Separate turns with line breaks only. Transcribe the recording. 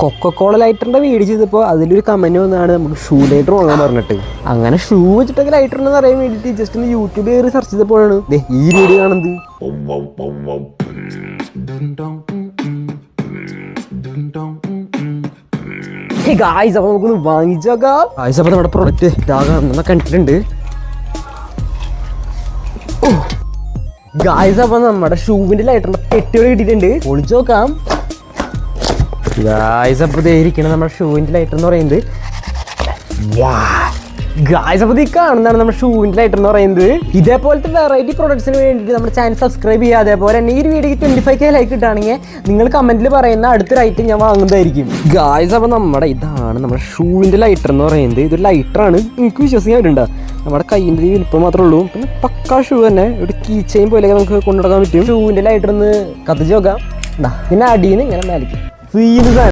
Coca Cola ലൈറ്ററിന്റെ video ചെയ്തപ്പോൾ അതിലൊരു comment വന്നതാണ് നമുക്ക് ഷൂ ലൈറ്റർ വാങ്ങാൻ പറഞ്ഞിട്ട്. അങ്ങനെ ഷൂ വെച്ചിട്ടൊക്കെ ലൈറ്റർ ഉണ്ടെന്ന് അറിയാൻ വേണ്ടിയിട്ട് ജസ്റ്റ് ഒന്ന് യൂട്യൂബ് കയറി സെർച്ച് ചെയ്തപ്പോഴാണ്. ഈ വീഡിയോ കാണുന്നത്. ഗായ്സ് അപ്പോൾ നമ്മുടെ പ്രൊഡക്റ്റ് ഇതാകാം കണ്ടിട്ടുണ്ട്. ഗായ്സ് അപ്പോൾ നമ്മുടെ ഷൂവിന്റെ ലൈറ്ററിന്റെ പെട്ടികൾ കിട്ടിയിട്ടുണ്ട്. ഒളിച്ചു നോക്കാം. ഗായ്സ് അപ്പോൾ ദേ ഇരിക്കണം നമ്മുടെ ഷൂവിന്റെ ലൈറ്റർ എന്ന് പറയുന്നത്. ഗായ്സ് അപ്പോൾ ഈ കാണുന്നതാണ് നമ്മുടെ ഷൂവിന്റെ ലൈറ്റർ എന്ന് പറയുന്നത്. ഇതേപോലത്തെ വെറൈറ്റി പ്രൊഡക്ട്സിന് വേണ്ടിയിട്ട് നമ്മുടെ ചാനൽ സബ്സ്ക്രൈബ് ചെയ്യുക. അതേപോലെ തന്നെ ഈ ഒരു വീഡിയോക്ക് ട്വന്റി ഫൈവ് കെ ലൈക്ക് കിട്ടുകയാണെങ്കിൽ നിങ്ങൾ കമന്റിൽ പറയുന്ന അടുത്തൊരു ഐറ്റം ഞാൻ വാങ്ങുന്നതായിരിക്കും. ഗായ്സ് അപ്പോൾ നമ്മുടെ ഇതാണ് നമ്മുടെ ഷൂവിന്റെ ലൈറ്റർ എന്ന് പറയുന്നത്. ഇതൊരു ലൈറ്ററാണ് എനിക്ക് വിശ്വസിക്കാൻ നമ്മുടെ കയ്യിന്റെ ഈ വലിപ്പം മാത്രമേ ഉള്ളൂ. പിന്നെ പക്കാ ഷൂ തന്നെ. ഒരു കീ ചെയിൻ പോലെയൊക്കെ നമുക്ക് കൊണ്ടുനടക്കാൻ പറ്റും. ഷൂവിന്റെ ലൈറ്റർ ഒന്ന് കത്തിച്ച് നോക്കാം. പിന്നെ അടിയിൽ നിന്ന് ഇങ്ങനെ മേലേക്ക്. 飞鹰在